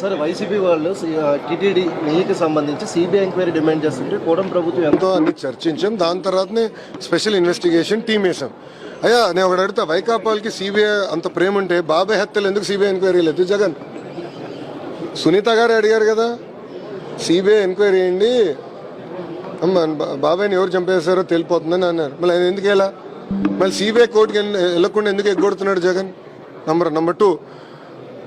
Sir YCP వాళ్ళు TTD నెయ్యికి సంబంధించి సిబిఐ ఎంక్వైరీ డిమాండ్ చేస్తుంటే కూటమి ప్రభుత్వం ఎంతో అన్ని చర్చించాం. దాని తర్వాతనే స్పెషల్ ఇన్వెస్టిగేషన్ టీం వేసాం అయ్యా నేను ఒకటి అడుగుతా. వైకాపాల్కి సిబిఐ అంత ప్రేమ ఉంటే బాబాయ్ హత్యలు ఎందుకు సిబిఐ ఎంక్వైరీ లేదు? జగన్. సునీత గారు అడిగారు కదా. సిబిఐ ఎంక్వైరీ అయ్యండి అమ్మ బాబాయ్ని ఎవరు చంపేశారో తెలిపోతుందని అన్నారు. మళ్ళీ ఆయన ఎందుకు వెళ్ళా? మళ్ళీ సిబిఐ కోర్టుకి వెళ్ళకుండా ఎందుకు ఎగ్గొడుతున్నాడు జగన్? నంబర్ నంబర్ టూ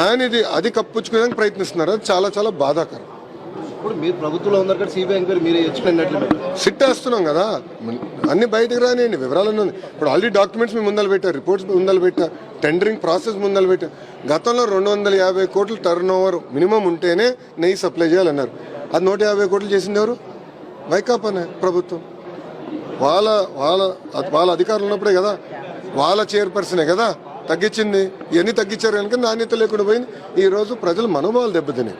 ఆయన ఇది అది కప్పుచ్చుకోవడానికి ప్రయత్నిస్తున్నారు. అది చాలా చాలా బాధాకరం. ఇప్పుడు మీరు ప్రభుత్వంలో ఉన్నారు కదా సిబిఐ ఎంక్వైరీ మీరు ఇచ్చినట్లు సిట్ వేస్తున్నాం కదా. అన్ని బయటకు రానియండి వివరాలన్నీ ఇప్పుడు ఆల్రెడీ డాక్యుమెంట్స్ మేము ముందలు పెట్టారు రిపోర్ట్స్ ముందలు పెట్టా టెండరింగ్ ప్రాసెస్ ముందలు పెట్టా. గతంలో రెండు వందల యాభై కోట్ల టర్న్ ఓవర్ మినిమం ఉంటేనే నెయ్యి సప్లై చేయాలన్నారు. అది నూట యాభై కోట్లు చేసింది ఎవరు? వైకాపానే ప్రభుత్వం. వాళ్ళ వాళ్ళ వాళ్ళ అధికారులు ఉన్నప్పుడే కదా. వాళ్ళ చైర్పర్సనే కదా. తగ్గించింది. ఇవన్నీ తగ్గించారు కనుక నాణ్యత లేకుండా పోయింది. ఈ రోజు ప్రజల మనోభావాలు దెబ్బతినాయి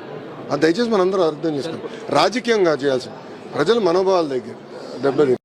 అది దయచేసి మనందరూ అర్థం చేసుకోండి రాజకీయంగా చేయాల్సి ప్రజల మనోభావాలు దగ్గర దెబ్బతిని